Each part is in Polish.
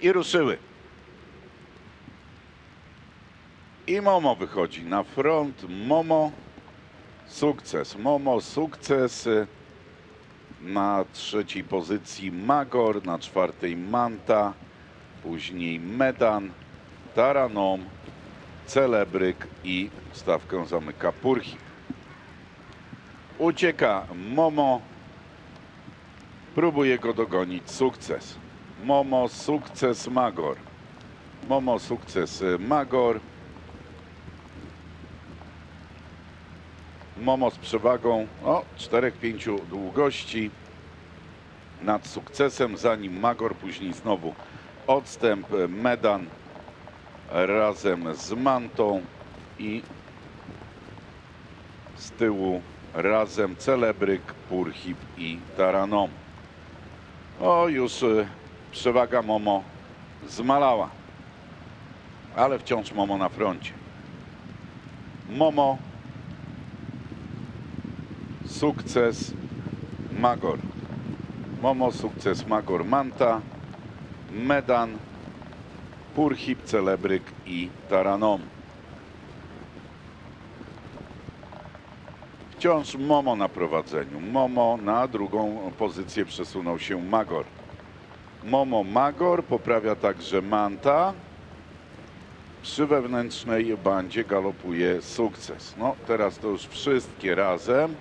I ruszyły. I Momo wychodzi na front. Momo, sukces. Momo, sukces. Na trzeciej pozycji Magor, na czwartej Manta, później Medan, Taranom, Celebryk i stawkę zamyka Purchip. Ucieka Momo, próbuje go dogonić sukces. Momo, sukces Magor. Momo, sukces y, Magor. Momo z przewagą o 4-5 długości nad sukcesem, zanim Magor, później znowu odstęp y, Medan razem z Mantą i z tyłu razem Celebryk, Purchip i Taranom. O, już y, przewaga Momo zmalała, ale wciąż Momo na froncie. Momo, sukces Magor. Momo, sukces Magor Manta, Medan, Purchip, Celebryk i Taranom. Wciąż Momo na prowadzeniu. Momo na drugą pozycję przesunął się Magor. Momo Magor poprawia także Manta. Przy wewnętrznej bandzie galopuje sukces. No teraz to już wszystkie razem.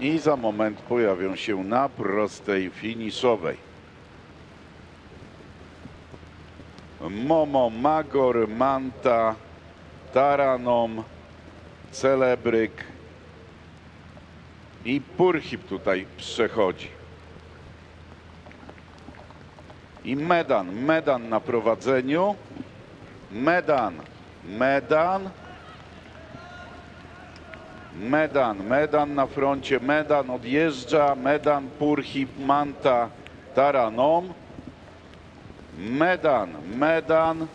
I za moment pojawią się na prostej finiszowej. Momo, Magor, Manta, Taranom, Celebryk i Purchip tutaj przechodzi. I Medan, Medan na prowadzeniu. Medan, Medan. Medan, Medan na froncie, Medan odjeżdża, Medan, Purchip, Manta, Taranom. Medan, Medan,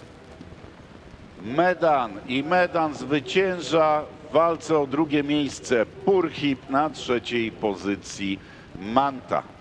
Medan i Medan zwycięża w walce o drugie miejsce. Purchip na trzeciej pozycji Manta.